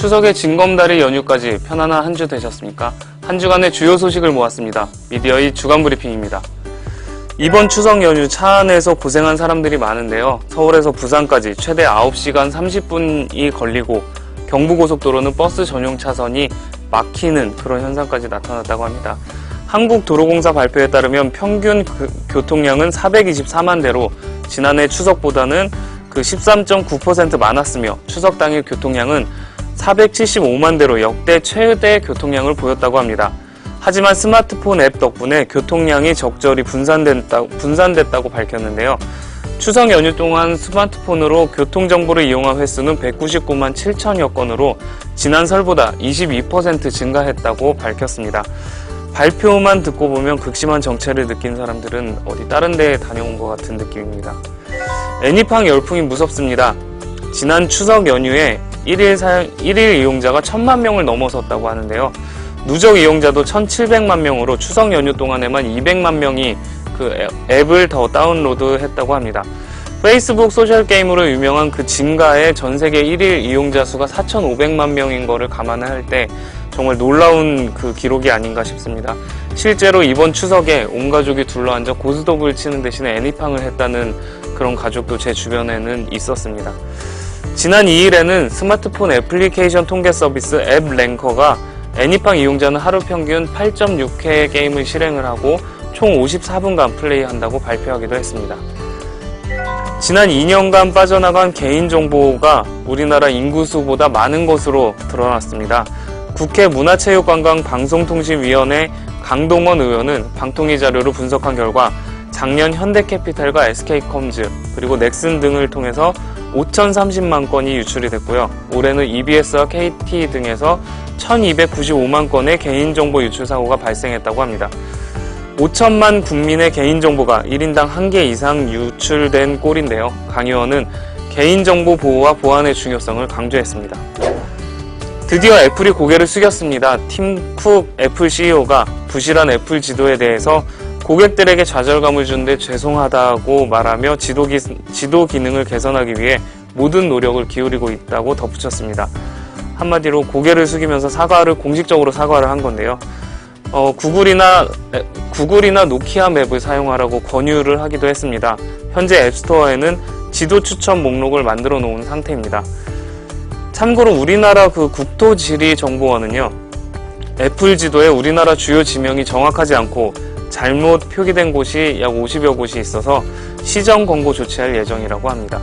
추석의 징검다리 연휴까지 편안한 한 주 되셨습니까? 한 주간의 주요 소식을 모았습니다. 미디어의 주간 브리핑입니다. 이번 추석 연휴 차 안에서 고생한 사람들이 많은데요. 서울에서 부산까지 최대 9시간 30분이 걸리고 경부고속도로는 버스 전용 차선이 막히는 그런 현상까지 나타났다고 합니다. 한국도로공사 발표에 따르면 평균 그 교통량은 424만 대로 지난해 추석보다는 그 13.9% 많았으며 추석 당일 교통량은 475만 대로 역대 최대 교통량을 보였다고 합니다. 하지만 스마트폰 앱 덕분에 교통량이 적절히 분산됐다, 분산됐다고 밝혔는데요. 추석 연휴 동안 스마트폰으로 교통정보를 이용한 횟수는 199만 7천여 건으로 지난 설보다 22% 증가했다고 밝혔습니다. 발표만 듣고 보면 극심한 정체를 느낀 사람들은 어디 다른 데에 다녀온 것 같은 느낌입니다. 애니팡 열풍이 무섭습니다. 지난 추석 연휴에 1일 사용, 1일 이용자가 1000만 명을 넘어섰다고 하는데요. 누적 이용자도 1700만 명으로 추석 연휴 동안에만 200만 명이 그 앱을 더 다운로드 했다고 합니다. 페이스북 소셜 게임으로 유명한 그 진가의 전 세계 1일 이용자 수가 4,500만 명인 거를 감안할 때 정말 놀라운 그 기록이 아닌가 싶습니다. 실제로 이번 추석에 온 가족이 둘러앉아 고스톱을 치는 대신에 애니팡을 했다는 그런 가족도 제 주변에는 있었습니다. 지난 2일에는 스마트폰 애플리케이션 통계 서비스 앱 랭커가 애니팡 이용자는 하루 평균 8.6회의 게임을 실행을 하고 총 54분간 플레이한다고 발표하기도 했습니다. 지난 2년간 빠져나간 개인정보가 우리나라 인구수보다 많은 것으로 드러났습니다. 국회 문화체육관광방송통신위원회 강동원 의원은 방통위 자료를 분석한 결과 작년 현대캐피탈과 SK컴즈 그리고 넥슨 등을 통해서 5,030만 건이 유출이 됐고요. 올해는 EBS와 KT 등에서 1,295만 건의 개인정보 유출 사고가 발생했다고 합니다. 5천만 국민의 개인정보가 1인당 1개 이상 유출된 꼴인데요. 강 의원은 개인정보 보호와 보안의 중요성을 강조했습니다. 드디어 애플이 고개를 숙였습니다. 팀쿡 애플 CEO가 부실한 애플 지도에 대해서 고객들에게 좌절감을 준데 죄송하다고 말하며 지도, 기, 지도 기능을 개선하기 위해 모든 노력을 기울이고 있다고 덧붙였습니다. 한마디로 고개를 숙이면서 사과를 공식적으로 사과를 한 건데요. 어, 구글이나 구글이나 노키아 맵을 사용하라고 권유를 하기도 했습니다. 현재 앱스토어에는 지도 추천 목록을 만들어 놓은 상태입니다. 참고로 우리나라 그 국토지리정보원은요, 애플 지도에 우리나라 주요 지명이 정확하지 않고 잘못 표기된 곳이 약 50여 곳이 있어서 시정 권고 조치할 예정이라고 합니다.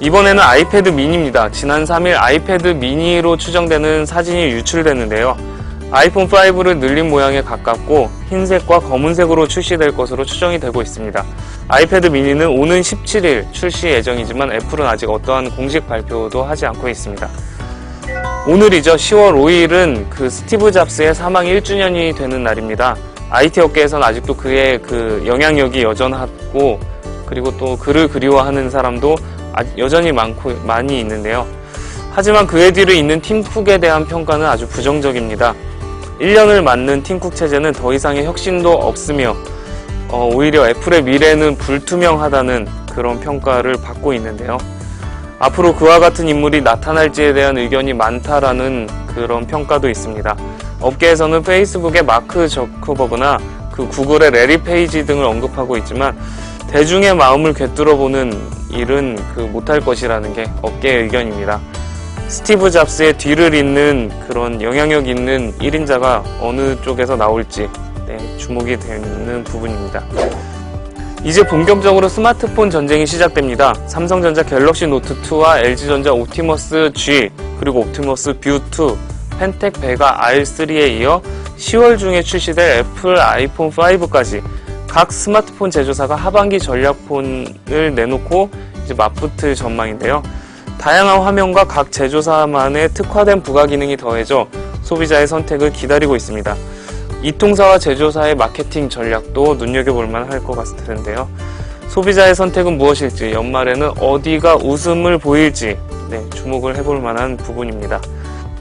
이번에는 아이패드 미니입니다. 지난 3일 아이패드 미니로 추정되는 사진이 유출됐는데요. 아이폰 5를 늘린 모양에 가깝고 흰색과 검은색으로 출시될 것으로 추정이 되고 있습니다. 아이패드 미니는 오는 17일 출시 예정이지만 애플은 아직 어떠한 공식 발표도 하지 않고 있습니다. 오늘이죠. 10월 5일은 그 스티브 잡스의 사망 1주년이 되는 날입니다. IT 업계에서는 아직도 그의 그 영향력이 여전하고 그리고 또 그를 그리워하는 사람도 여전히 많고 많이 있는데요. 하지만 그의 뒤를 잇는 팀쿡에 대한 평가는 아주 부정적입니다. 1년을 맞는 팀쿡 체제는 더 이상의 혁신도 없으며 어, 오히려 애플의 미래는 불투명하다는 그런 평가를 받고 있는데요. 앞으로 그와 같은 인물이 나타날지에 대한 의견이 많다라는 그런 평가도 있습니다. 업계에서는 페이스북의 마크 저커버그나 그 구글의 레리 페이지 등을 언급하고 있지만 대중의 마음을 꿰뚫어 보는 일은 그 못할 것이라는 게 업계의 의견입니다. 스티브 잡스의 뒤를 잇는 그런 영향력 있는 1인자가 어느 쪽에서 나올지 네, 주목이 되는 부분입니다. 이제 본격적으로 스마트폰 전쟁이 시작됩니다. 삼성전자 갤럭시 노트 2와 LG전자 옵티머스 G 그리고 옵티머스 뷰 2, 펜텍 베가 R3에 이어 10월 중에 출시될 애플 아이폰 5까지 각 스마트폰 제조사가 하반기 전략폰을 내놓고 이제 맞붙을 전망인데요. 다양한 화면과 각 제조사만의 특화된 부가 기능이 더해져 소비자의 선택을 기다리고 있습니다. 이 통사와 제조사의 마케팅 전략도 눈여겨볼 만할 것 같은데요. 소비자의 선택은 무엇일지, 연말에는 어디가 웃음을 보일지 네, 주목을 해볼 만한 부분입니다.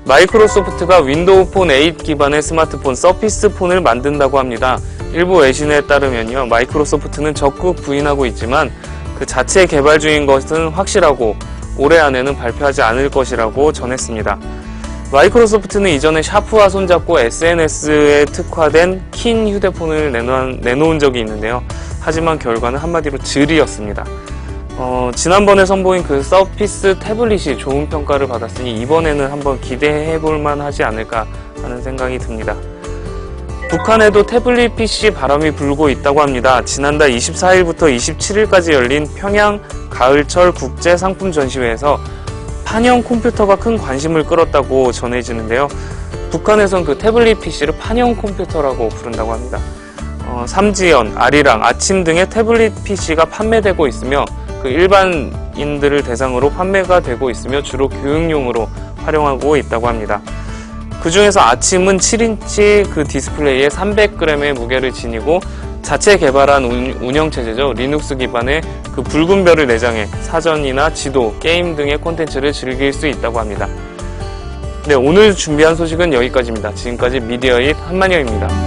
마이크로소프트가 윈도우 폰 8 기반의 스마트폰 서피스 폰을 만든다고 합니다. 일부 외신에 따르면요, 마이크로소프트는 적극 부인하고 있지만 그 자체 개발 중인 것은 확실하고 올해 안에는 발표하지 않을 것이라고 전했습니다. 마이크로소프트는 이전에 샤프와 손잡고 SNS에 특화된 킨 휴대폰을 내놓은, 내놓은 적이 있는데요. 하지만 결과는 한마디로 질이었습니다. 어, 지난번에 선보인 그 서피스 태블릿이 좋은 평가를 받았으니 이번에는 한번 기대해 볼 만 하지 않을까 하는 생각이 듭니다. 북한에도 태블릿 PC 바람이 불고 있다고 합니다. 지난달 24일부터 27일까지 열린 평양 가을철 국제 상품 전시회에서 판형 컴퓨터가 큰 관심을 끌었다고 전해지는데요. 북한에선 그 태블릿 PC를 판형 컴퓨터라고 부른다고 합니다. 어, 삼지연, 아리랑, 아침 등의 태블릿 PC가 판매되고 있으며 그 일반인들을 대상으로 판매가 되고 있으며 주로 교육용으로 활용하고 있다고 합니다. 그 중에서 아침은 7인치 그 디스플레이에 300g의 무게를 지니고 자체 개발한 운- 운영체제죠. 리눅스 기반의 그 붉은 별을 내장해 사전이나 지도, 게임 등의 콘텐츠를 즐길 수 있다고 합니다. 네, 오늘 준비한 소식은 여기까지입니다. 지금까지 미디어잇 한만영입니다.